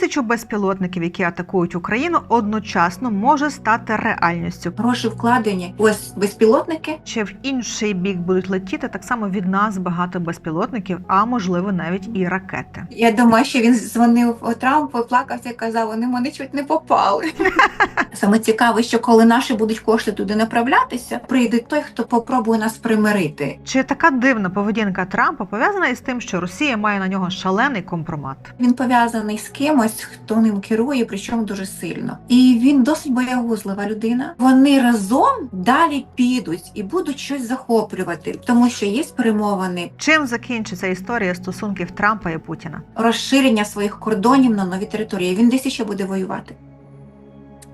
Тисячу безпілотників, які атакують Україну, одночасно може стати реальністю. Гроші вкладені ось безпілотники. Чи в інший бік будуть летіти так само від нас багато безпілотників, а можливо навіть і ракети. Я думаю, що він дзвонив Трампу, плакався і казав, вони мене чуть не попали. Саме цікаве, що коли наші будуть кошти туди направлятися, прийде той, хто попробує нас примирити. Чи така дивна поведінка Трампа пов'язана із тим, що Росія має на нього шалений компромат? Він пов'язаний з кимось, хто ним керує, причому дуже сильно. І він досить боягузлива людина. Вони разом далі підуть і будуть щось захоплювати, тому що є перемовини Чим закінчиться історія стосунків Трампа і Путіна? розширення своїх кордонів на нові території. Він десь ще буде воювати.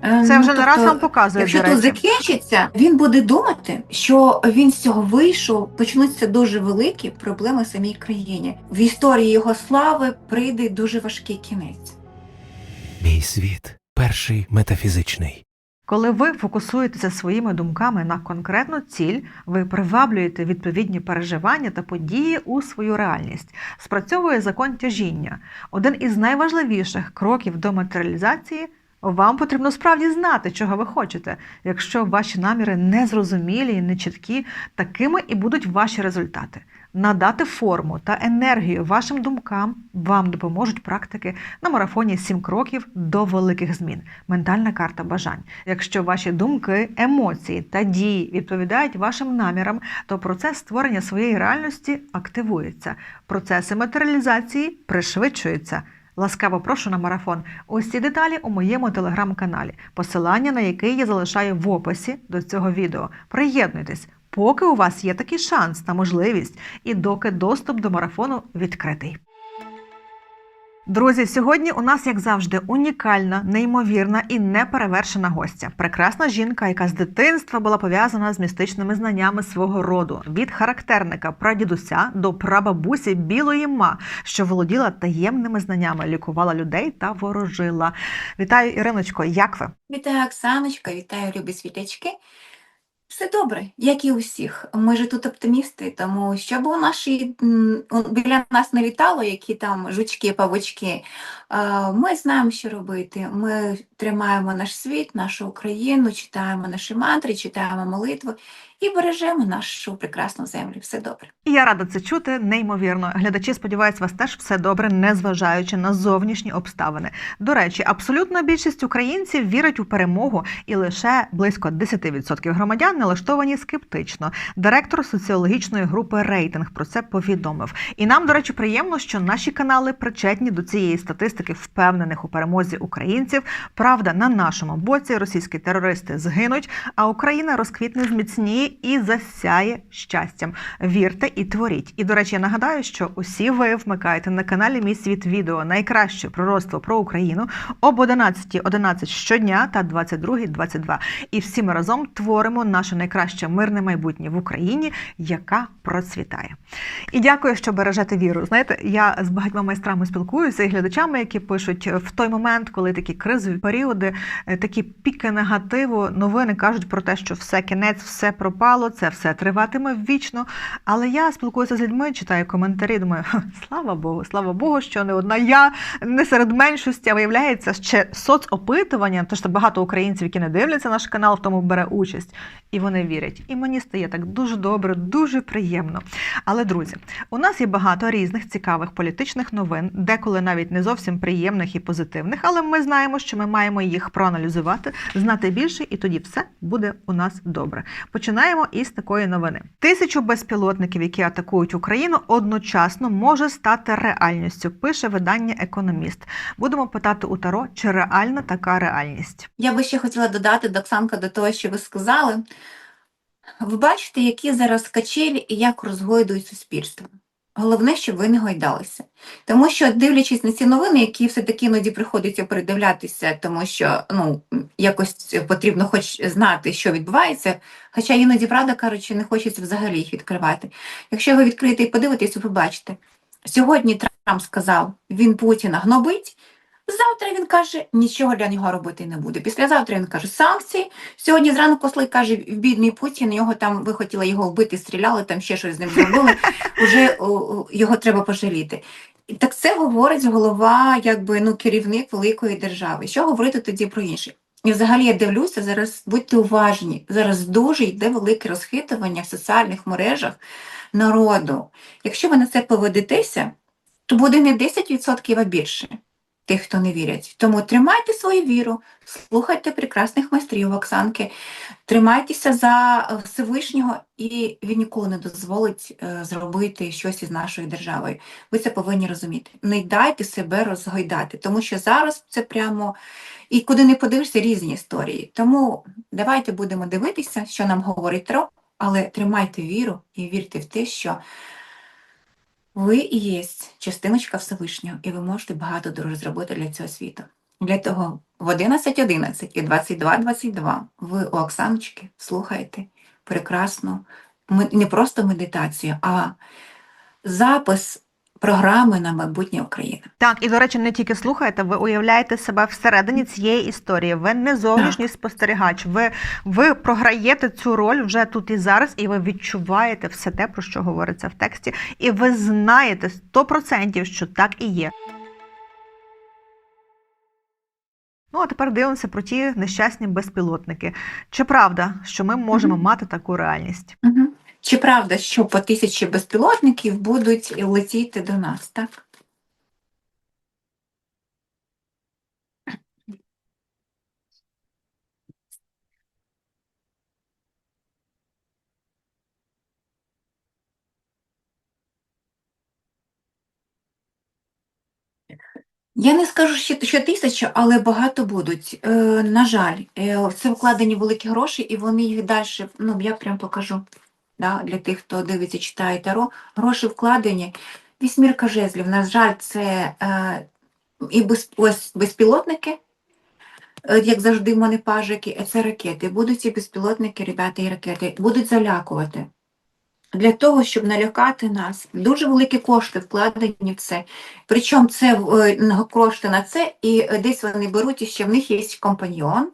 Е, Це ну, вже не раз тобто, вам показує. Якщо тут закінчиться, він буде думати, що він з цього вийшов, почнуться дуже великі проблеми в самій країні. В історії його слави прийде дуже важкий кінець. Мій світ перший метафізичний. Коли ви фокусуєтеся своїми думками на конкретну ціль, ви приваблюєте відповідні переживання та події у свою реальність. Спрацьовує закон тяжіння. Один із найважливіших кроків до матеріалізації. Вам потрібно справді знати, чого ви хочете. Якщо ваші наміри незрозумілі і нечіткі, такими і будуть ваші результати. Надати форму та енергію вашим думкам вам допоможуть практики на марафоні 7 кроків до великих змін. Ментальна карта бажань. Якщо ваші думки, емоції та дії відповідають вашим намірам, то процес створення своєї реальності активується. Процеси матеріалізації пришвидшуються. Ласкаво прошу на марафон. Усі деталі у моєму телеграм-каналі, посилання на який я залишаю в описі до цього відео. Приєднуйтесь, поки у вас є такий шанс та можливість, і доки доступ до марафону відкритий. Друзі, сьогодні у нас, як завжди, унікальна, неймовірна і неперевершена гостя. Прекрасна жінка, яка з дитинства була пов'язана з містичними знаннями свого роду, від характерника прадідуся до прабабусі білої ма, що володіла таємними знаннями, лікувала людей та ворожила. Вітаю, Іриночко, як ви? Вітаю, Оксаночка, вітаю, любі світячки. Все добре, як і усіх. Ми ж тут оптимісти, тому щоб у наші біля нас не літало, які там жучки, павучки. Ми знаємо, що робити. Ми тримаємо наш світ, нашу Україну, читаємо наші мантри, читаємо молитви і бережемо нашу прекрасну землю. Все добре. Я рада це чути, неймовірно. Глядачі, сподіваюсь, вас теж все добре, незважаючи на зовнішні обставини. До речі, абсолютна більшість українців вірить у перемогу, і лише близько 10% громадян налаштовані скептично. Директор соціологічної групи рейтинг про це повідомив. І нам, до речі, приємно, що наші канали причетні до цієї статистики впевнених у перемозі українців. Правда, на нашому боці російські терористи згинуть, а Україна розквітне зміцніє і засяє щастям. Вірте і творіть. І до речі, я нагадаю, що усі ви вмикаєте на каналі Мій світ відео найкраще пророцтво про Україну об 11.11 11 щодня та 22.22. І всі ми разом творимо наше найкраще мирне майбутнє в Україні, яка процвітає. І дякую, що бережете віру. Знаєте, я з багатьма майстрами спілкуюся і глядачами, які пишуть в той момент, коли такі кризові періоди, е, такі піки негативу, новини кажуть про те, що все кінець, все пропало, це все триватиме вічно. Але я спілкуюся з людьми, читаю коментарі, думаю, слава Богу, слава Богу, що не одна я не серед меншості, а виявляється ще соцопитування, тому що багато українців, які не дивляться наш канал, в тому бере участь, і вони вірять. І мені стає так дуже добре, дуже приємно. Але друзі, у нас є багато різних цікавих політичних новин, деколи навіть не зовсім приємних і позитивних, але ми знаємо, що ми маємо їх проаналізувати, знати більше, і тоді все буде у нас добре. Починаємо із такої новини: тисячу безпілотників, які атакують Україну, одночасно може стати реальністю. Пише видання Економіст. Будемо питати у Таро, чи реальна така реальність. Я би ще хотіла додати, Доксанка, до того, що ви сказали. Ви бачите, які зараз качелі і як розгойдують суспільство. Головне, щоб ви не гойдалися. Тому що, дивлячись на ці новини, які все-таки іноді приходиться передивлятися, тому що ну, якось потрібно хоч знати, що відбувається, хоча іноді, правда кажучи, не хочеться взагалі їх відкривати. Якщо ви відкриєте і подивитесь, ви побачите. Сьогодні Трамп сказав, він Путіна гнобить, Завтра він каже, нічого для нього робити не буде. Післязавтра він каже санкції. Сьогодні зранку коли каже, бідний Путін, його там ви хотіли його вбити, стріляли, там ще щось з ним зробили. О, його треба пожаліти. І Так це говорить голова, якби ну, керівник великої держави. Що говорити тоді про інше? І взагалі я дивлюся, зараз будьте уважні, зараз дуже йде велике розхитування в соціальних мережах народу. Якщо ви на це поведетеся, то буде не 10%, а більше тих, хто не вірять. Тому тримайте свою віру, слухайте прекрасних майстрів Оксанки, тримайтеся за е, Всевишнього, і він ніколи не дозволить е, зробити щось із нашою державою. Ви це повинні розуміти. Не дайте себе розгойдати, тому що зараз це прямо і куди не подивишся різні історії. Тому давайте будемо дивитися, що нам говорить Тро, але тримайте віру і вірте в те, що ви і є частиночка Всевишнього, і ви можете багато дуже зробити для цього світу. Для того в 11.11 і 22.22 ви у Оксаночки слухаєте прекрасну не просто медитацію, а запис програми на майбутнє України. Так, і до речі, не тільки слухаєте, ви уявляєте себе всередині цієї історії. Ви не зовнішній спостерігач. Ви, ви програєте цю роль вже тут і зараз, і ви відчуваєте все те, про що говориться в тексті, і ви знаєте 100%, що так і є. Ну, а тепер дивимося про ті нещасні безпілотники. Чи правда, що ми можемо Мгм. мати таку реальність? Угу. Чи правда, що по тисячі безпілотників будуть летіти до нас, так? Я не скажу, що, тисяча, але багато будуть. Е, на жаль, е, це вкладені великі гроші, і вони їх далі, ну я прям покажу да, для тих, хто дивиться, читає Таро, гроші вкладені. Вісьмірка жезлів, на жаль, це е, і без, ось безпілотники, е, як завжди, в мене пажики, е, це ракети. Будуть ці безпілотники, ребята, і ракети, будуть залякувати. Для того, щоб налякати нас, дуже великі кошти вкладені в це. Причому це е, кошти на це, і десь вони беруть, і ще в них є компаньйон,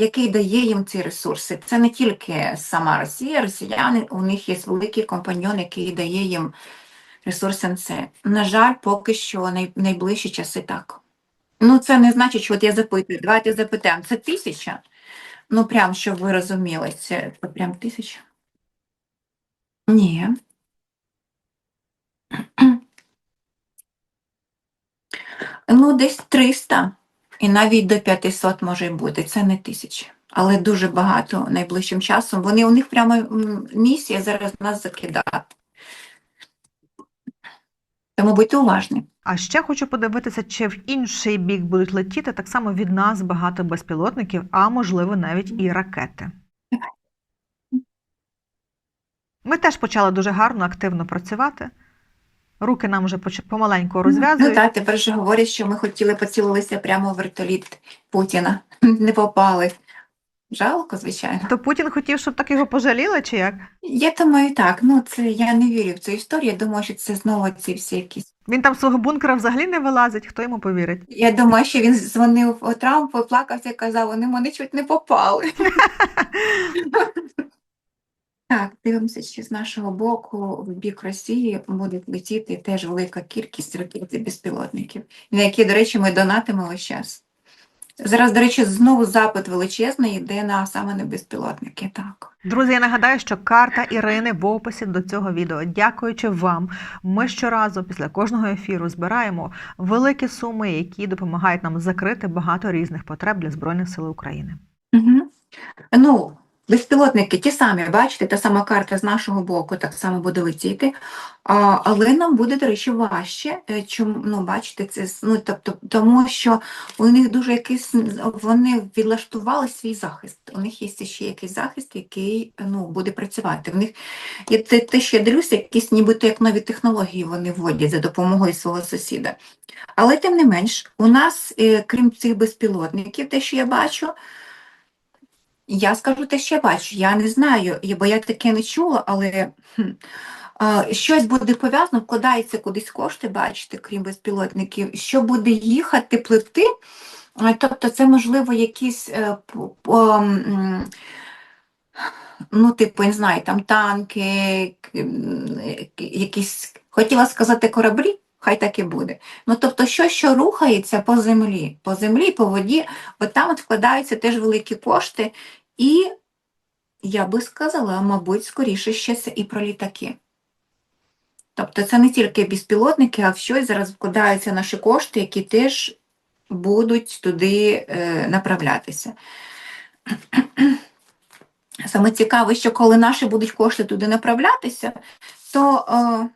який дає їм ці ресурси. Це не тільки сама Росія, росіяни, у них є великий компаньйон, який дає їм ресурси на це. На жаль, поки що най, найближчі часи так. Ну, це не значить, що от я запитую, давайте запитаємо, це тисяча? Ну, прям, щоб ви розуміли, це прям тисяча? Ні. Ну, десь 300 і навіть до 500 може бути, це не тисяча. Але дуже багато найближчим часом. Вони у них прямо місія зараз нас закидати. Тому будьте уважні. А ще хочу подивитися, чи в інший бік будуть летіти так само від нас багато безпілотників, а можливо навіть і ракети. Ми теж почали дуже гарно, активно працювати. Руки нам вже помаленьку Ну розв'язують. так, тепер же говорять, що ми хотіли поцілилися прямо в вертоліт Путіна. Не попали. Жалко, звичайно. То Путін хотів, щоб так його пожаліли, чи як? Я думаю, так. Ну, це я не вірю в цю історію. Я думаю, що це знову ці всі якісь. Він там з свого бункера взагалі не вилазить, хто йому повірить? Я думаю, що він дзвонив Трампу, плакався, і казав, вони мене чуть не попали. Так, дивимося, що з нашого боку в бік Росії буде летіти теж велика кількість ракет і безпілотників, на які, до речі, ми донатимо весь час. Зараз, до речі, знову запит величезний йде на саме на безпілотники. Так. Друзі, я нагадаю, що карта Ірини в описі до цього відео. Дякуючи вам, ми щоразу після кожного ефіру збираємо великі суми, які допомагають нам закрити багато різних потреб для Збройних сил України. Угу. Ну, безпілотники ті самі, бачите, та сама карта з нашого боку так само буде летіти, а, але нам буде, до речі, важче. е, Чому, ну, бачите, це, ну, тобто, тому що у них дуже якийсь, вони відлаштували свій захист. У них є ще якийсь захист, який ну, буде працювати. В них є те, те, що я дивлюся, якісь нібито як нові технології вони вводять за допомогою свого сусіда. Але тим не менш, у нас, е, крім цих безпілотників, те, що я бачу, я скажу те, що я бачу. Я не знаю, бо я таке не чула, але щось буде пов'язано, вкладається кудись кошти, бачите, крім безпілотників, що буде їхати, пливти. Тобто це, можливо, якісь е, по, ну, типу, не знаю, там танки, е, якісь, хотіла сказати кораблі, хай так і буде. Ну тобто, що, що рухається по землі, по землі, по воді, от там от вкладаються теж великі кошти, і я би сказала, мабуть, скоріше ще це і про літаки. Тобто це не тільки безпілотники, а в щось зараз вкладаються наші кошти, які теж будуть туди е, направлятися. Саме цікаве, що коли наші будуть кошти туди направлятися, то е,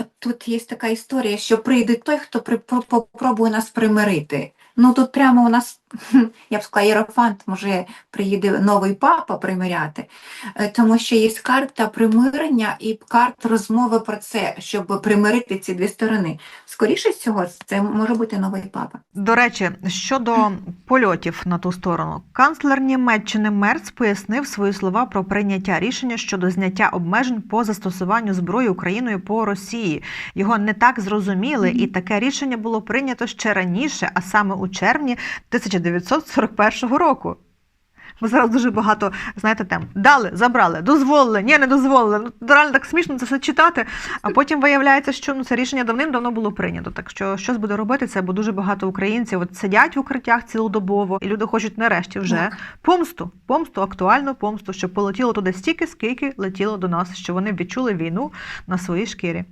е, тут є така історія, що прийде той, хто попробує нас примирити. Ну тут прямо у нас, я б сказала, єрофант, може приїде новий папа примиряти, Е, тому що є карта примирення і карта розмови про це, щоб примирити ці дві сторони. Скоріше всього, це може бути новий папа. До речі, щодо польотів на ту сторону, канцлер Німеччини Мерц пояснив свої слова про прийняття рішення щодо зняття обмежень по застосуванню зброї Україною по Росії. Його не так зрозуміли, і таке рішення було прийнято ще раніше, а саме у червні 1941 року. Бо зараз дуже багато, знаєте, тем дали, забрали, дозволили, ні, не дозволили. Ну, реально так смішно це все читати. А потім виявляється, що ну, це рішення давним-давно було прийнято. Так що щось буде робити це, бо дуже багато українців от сидять в укриттях цілодобово, і люди хочуть нарешті вже Так. помсту, помсту, актуальну помсту, щоб полетіло туди стільки, скільки летіло до нас, що вони відчули війну на своїй шкірі.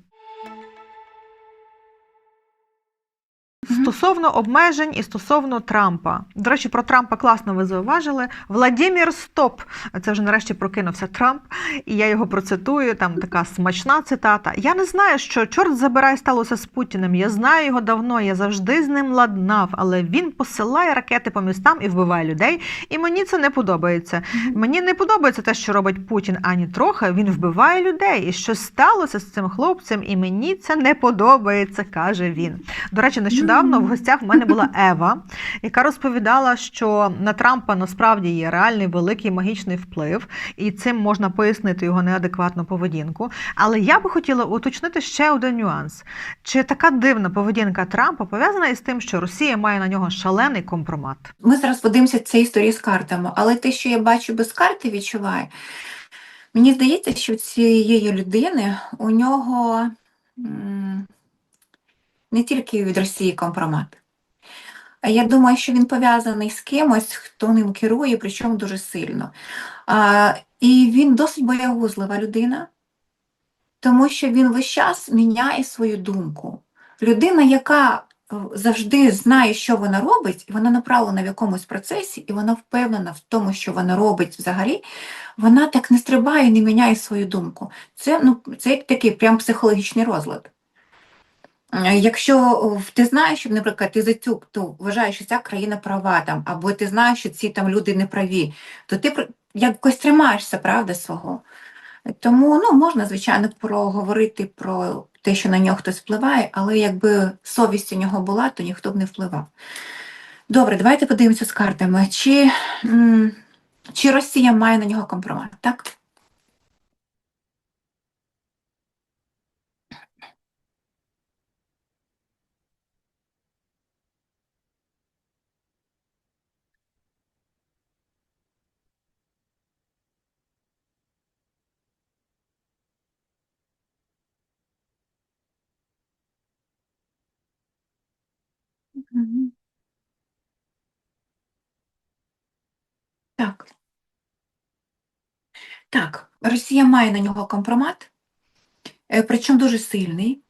Стосовно обмежень і стосовно Трампа. До речі, про Трампа класно ви зауважили. Владімір Стоп. Це вже нарешті прокинувся Трамп, і я його процитую. Там така смачна цитата. Я не знаю, що чорт забирай сталося з Путіним. Я знаю його давно, я завжди з ним ладнав, але він посилає ракети по містам і вбиває людей. І мені це не подобається. Мені не подобається те, що робить Путін ані трохи. Він вбиває людей. І що сталося з цим хлопцем, і мені це не подобається, каже він. До речі, нещодавно в гостях в мене була Ева, яка розповідала, що на Трампа насправді є реальний великий магічний вплив, і цим можна пояснити його неадекватну поведінку. Але я би хотіла уточнити ще один нюанс: чи така дивна поведінка Трампа пов'язана із тим, що Росія має на нього шалений компромат? Ми зараз подивимося ці історії з картами, але те, що я бачу без карти, відчуваю. Мені здається, що цієї людини у нього не тільки від Росії компромат. Я думаю, що він пов'язаний з кимось, хто ним керує, причому дуже сильно. А, і він досить боягузлива людина, тому що він весь час міняє свою думку. Людина, яка е, завжди знає, що вона робить, і вона направлена в якомусь процесі, і вона впевнена в тому, що вона робить взагалі, вона так не стрибає, не міняє свою думку. Це, ну, це такий прям психологічний розлад. Якщо ти знаєш, що, наприклад, ти за цю то вважаєш, що ця країна права там, або ти знаєш, що ці там люди не праві, то ти якось тримаєшся правда свого. Тому ну, можна, звичайно, проговорити про те, що на нього хтось впливає, але якби совість у нього була, то ніхто б не впливав. Добре, давайте подивимося з картами. Чи, чи Росія має на нього компромат, так? Так. Так, Росія має на нього компромат, е, причому дуже сильний.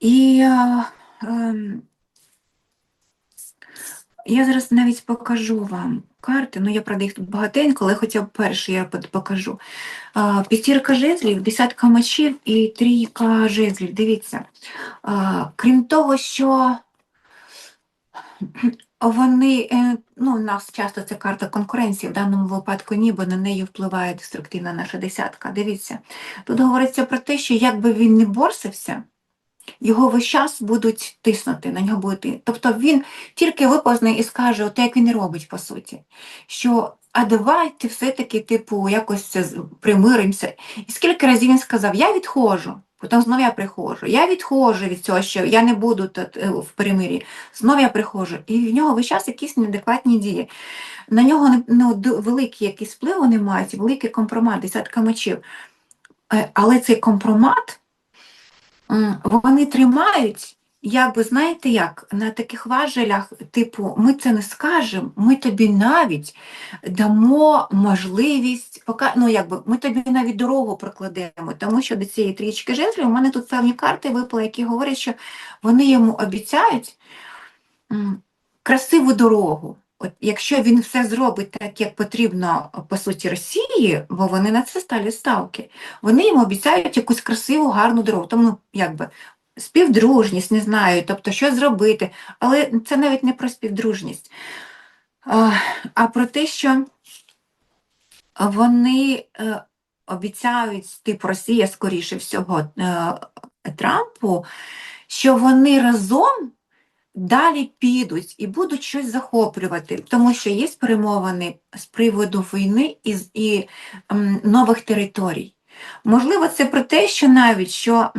І е, ем, я зараз навіть покажу вам карти. Ну, я, правда, їх тут багатенько, але хоча б перший я покажу. А, П'ятірка жезлів, десятка мечів і трійка жезлів. Дивіться. А, Крім того, що вони, е, ну, у нас часто це карта конкуренції, в даному випадку ні, бо на неї впливає деструктивна наша десятка. Дивіться, тут говориться про те, що якби він не борсився, його весь час будуть тиснути, на нього будуть. Тобто він тільки виповзне і скаже, от як він і робить, по суті, що а давайте все-таки, типу, якось примиримося. І скільки разів він сказав, я відходжу, потім знов я приходжу, я відходжу від цього, що я не буду тут е, в перемир'ї, Знов я приходжу. І в нього весь час якісь неадекватні дії. На нього ну, великий якийсь вплив вони мають, великий компромат, десятка мечів. Е, Але цей компромат вони тримають, якби знаєте як, на таких важелях, типу, ми це не скажемо, ми тобі навіть дамо можливість, пока, ну, якби, ми тобі навіть дорогу прокладемо, тому що до цієї трічки жезлів у мене тут певні карти випали, які говорять, що вони йому обіцяють красиву дорогу. От якщо він все зробить так, як потрібно по суті Росії, бо вони на це стали ставки, вони йому обіцяють якусь красиву, гарну дорогу. Тому якби співдружність, не знаю, тобто що зробити. Але це навіть не про співдружність, а, про те, що вони е, обіцяють, типу Росія, скоріше всього, е, Трампу, що вони разом далі підуть і будуть щось захоплювати, тому що є перемовини з приводу війни і, і м, нових територій. Можливо, це про те, що навіть що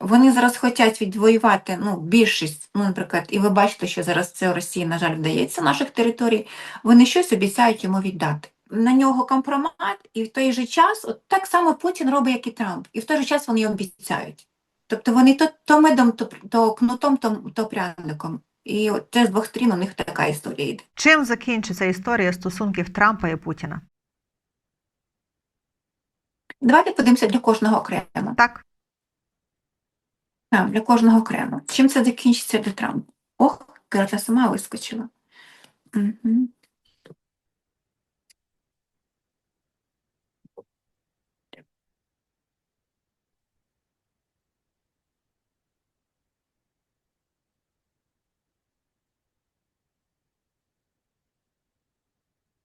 вони зараз хочуть відвоювати ну, більшість, ну, наприклад, і ви бачите, що зараз це Росії, на жаль, вдається наших територій, вони щось обіцяють йому віддати. На нього компромат, і в той же час, от так само Путін робить, як і Трамп, і в той же час вони обіцяють. Тобто вони то, то медом, то, то кнутом, то, то пряником. І от це з двох сторін у них така історія йде. Чим закінчиться історія стосунків Трампа і Путіна? Давайте подивимося для кожного окремо. Так, Так, для кожного окремо. Чим це закінчиться для Трампа? Ох, карта сама вискочила. Угу.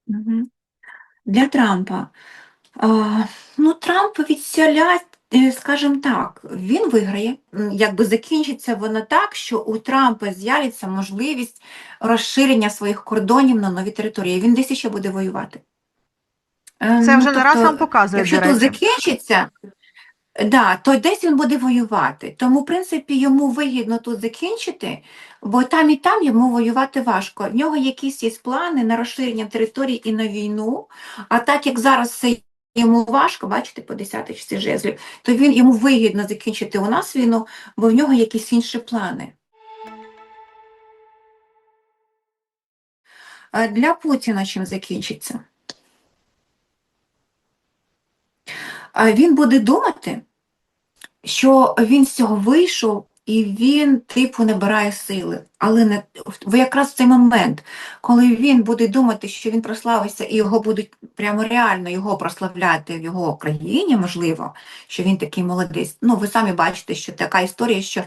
Угу. Для Трампа. Ну, Трамп відсялять, е, скажімо так, він виграє. Якби закінчиться воно так, що у Трампа з'явиться можливість розширення своїх кордонів на нові території. Він десь ще буде воювати. Е, це ну, вже не раз тобто, нам показує, Якщо тут закінчиться, да, то десь він буде воювати. Тому, в принципі, йому вигідно тут закінчити, бо там і там йому воювати важко. В нього якісь є плани на розширення територій і на війну. А так як зараз це йому важко, бачите, по 10 часі жезлів, то він йому вигідно закінчити у нас війну, бо в нього якісь інші плани. Для Путіна чим закінчиться? Він буде думати, що він з цього вийшов і він, типу, набирає сили. Але не в якраз цей момент, коли він буде думати, що він прославився, і його будуть прямо реально його прославляти в його країні, можливо, що він такий молодець. Ну, ви самі бачите, що така історія, що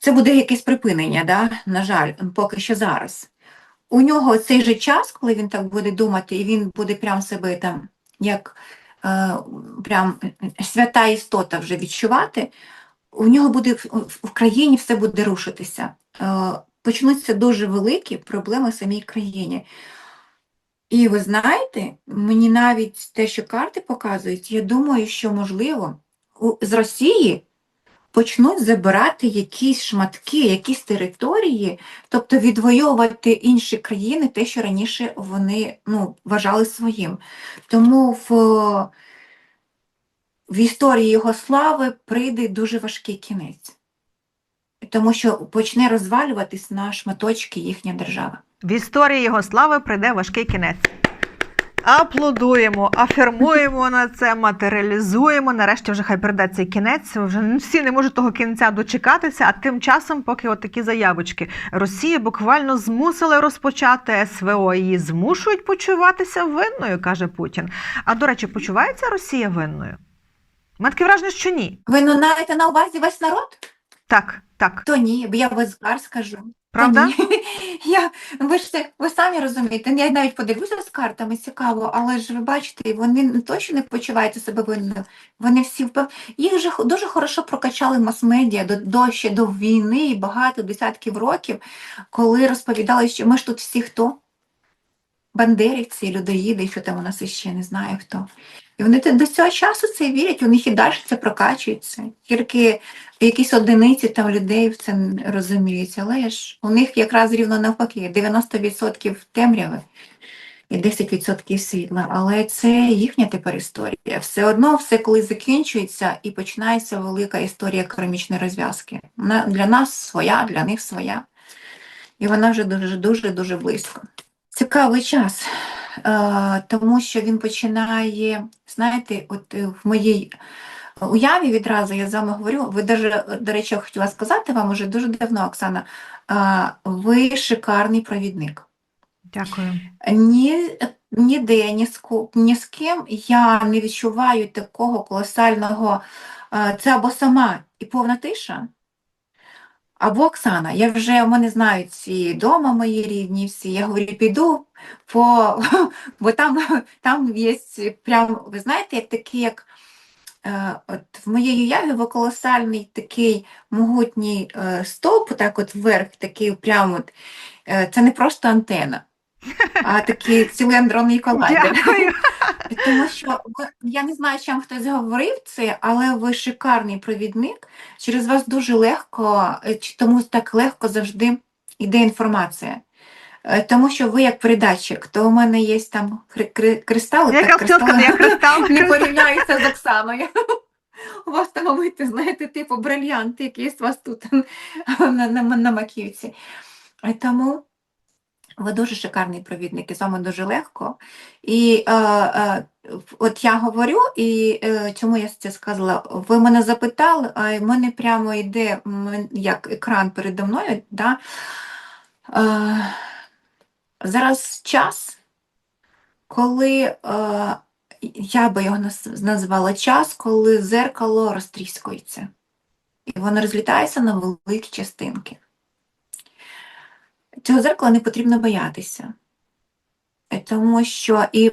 це буде якесь припинення, да? на жаль, поки що зараз. У нього цей же час, коли він так буде думати, і він буде прям себе там, як е, прям свята істота вже відчувати, у нього буде в, країні все буде рушитися. Е, почнуться дуже великі проблеми в самій країні. І ви знаєте, мені навіть те, що карти показують, я думаю, що можливо з Росії почнуть забирати якісь шматки, якісь території, тобто відвоювати інші країни, те, що раніше вони ну, вважали своїм. Тому в, в історії його слави прийде дуже важкий кінець, тому що почне розвалюватись на шматочки їхня держава. В історії його слави прийде важкий кінець. Аплодуємо, афірмуємо на це, матеріалізуємо. Нарешті вже хай прийде цей кінець. Вже всі не можуть того кінця дочекатися. А тим часом, поки от такі заявочки, Росія буквально змусили розпочати СВО. Її змушують почуватися винною, каже Путін. А до речі, почувається Росія винною? Мене таке враження, що ні. Ви ну, маєте на увазі весь народ? Так, так, То ні, я без скажу. Правда? ні. Я, ви ж це, ви самі розумієте, я навіть подивлюся з картами, цікаво, але ж ви бачите, вони точно не почувають себе винною. Вони всі впев... Їх же дуже хорошо прокачали мас-медіа до, до ще до війни і багато десятків років, коли розповідали, що ми ж тут всі хто? Бандерівці, людоїди, що там у нас іще не знаю хто. І вони до цього часу це вірять, у них і далі це прокачується. Тільки якісь одиниці там людей в це розуміють, але ж у них якраз рівно навпаки, 90% темряви. і 10% світла. Але це їхня тепер історія. Все одно все коли закінчується і починається велика історія кармічної розв'язки. Вона для нас своя, для них своя. І вона вже дуже дуже дуже близько. Цікавий час, тому що він починає, знаєте, от е, в моїй уяві відразу я з вами говорю. Ви даже, до речі, я хотіла сказати вам уже дуже давно, Оксана, е, ви шикарний провідник. Дякую. Ні, ніде, ні з, ні з ким я не відчуваю такого колосального. е, Це або сама і повна тиша, або Оксана. Я вже мене знають всі дома мої рідні, всі. Я говорю, піду, по, бо там, там є прям, ви знаєте, як такий, як е, от в моїй уяві ви колосальний такий могутній е, стовп, так от вверх, такий прям от, е, це не просто антена а такий циліндровий колайдер. Дякую. Тому що ви- я не знаю, чим хтось говорив це, але ви шикарний провідник. Через вас дуже легко, е, чи тому так легко завжди йде інформація. Е, Тому що ви як передатчик, то у мене є там кри- кри- кристали, Яка так, кристали я кристал. не порівняються з Оксаною. У вас там вийти, знаєте, типу брильянт якийсь у вас тут на, на, на маківці. Е, Тому ви дуже шикарний провідник, і з вами дуже легко. І е, е, от я говорю, і е, чому я це сказала? Ви мене запитали, а в мене прямо йде як екран передо мною. Да? Е, зараз час, коли е, я би його назвала час, коли зеркало розтріскується. І воно розлітається на великі частинки. Цього зеркала не потрібно боятися. Тому що, і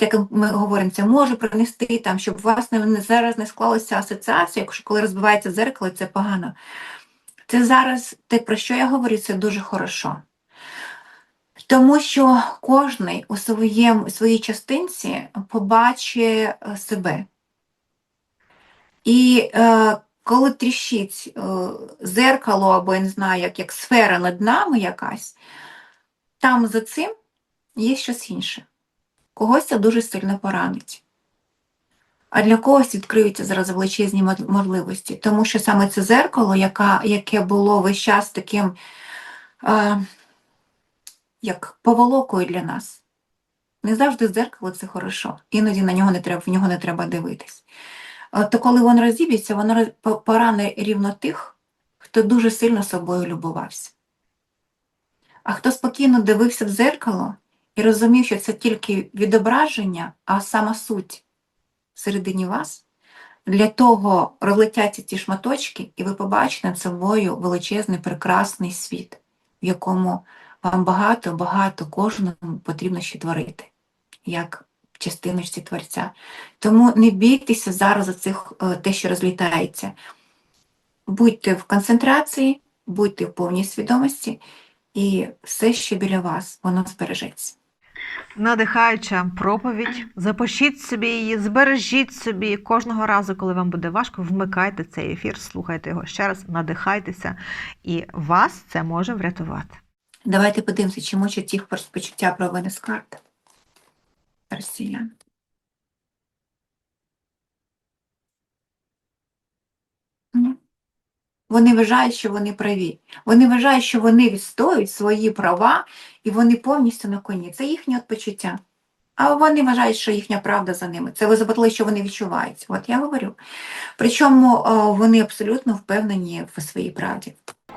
як ми говоримо, це може принести там, щоб у вас не, зараз не склалася асоціація, якщо коли розбивається зеркало, це погано. Це зараз те, про що я говорю, це дуже хорошо. Тому що кожний у своєму, своїй частинці побачить е, себе. І е, коли тріщить е, зеркало, або я не знаю, як, як сфера над нами якась, там за цим є щось інше. Когось це дуже сильно поранить. А для когось відкриються зараз величезні можливості, тому що саме це зеркало, яка, яке було весь час таким е, як поволокою для нас. Не завжди зеркало це хорошо. Іноді на нього не треба, в нього не треба дивитись. То коли воно розіб'ється, воно поране рівно тих, хто дуже сильно собою любувався. А хто спокійно дивився в зеркало і розумів, що це тільки відображення, а сама суть всередині вас, для того розлетяться ті шматочки, і ви побачите над собою величезний, прекрасний світ, в якому вам багато, багато кожному потрібно ще творити, як частиночці творця. Тому не бійтеся зараз за цих е, те, що розлітається. Будьте в концентрації, будьте в повній свідомості, і все, що біля вас, воно збережеться. Надихаюча проповідь. Запишіть собі її, збережіть собі. Кожного разу, коли вам буде важко, вмикайте цей ефір, слухайте його ще раз, надихайтеся, і вас це може врятувати. Давайте подивимося, чи мучать їх почуття провини з карт. Росіян. Вони вважають, що вони праві. Вони вважають, що вони відстоюють свої права і вони повністю на коні. Це їхнє почуття. А вони вважають, що їхня правда за ними. Це ви запитали, що вони відчувають. От я говорю. Причому вони абсолютно впевнені в своїй правді.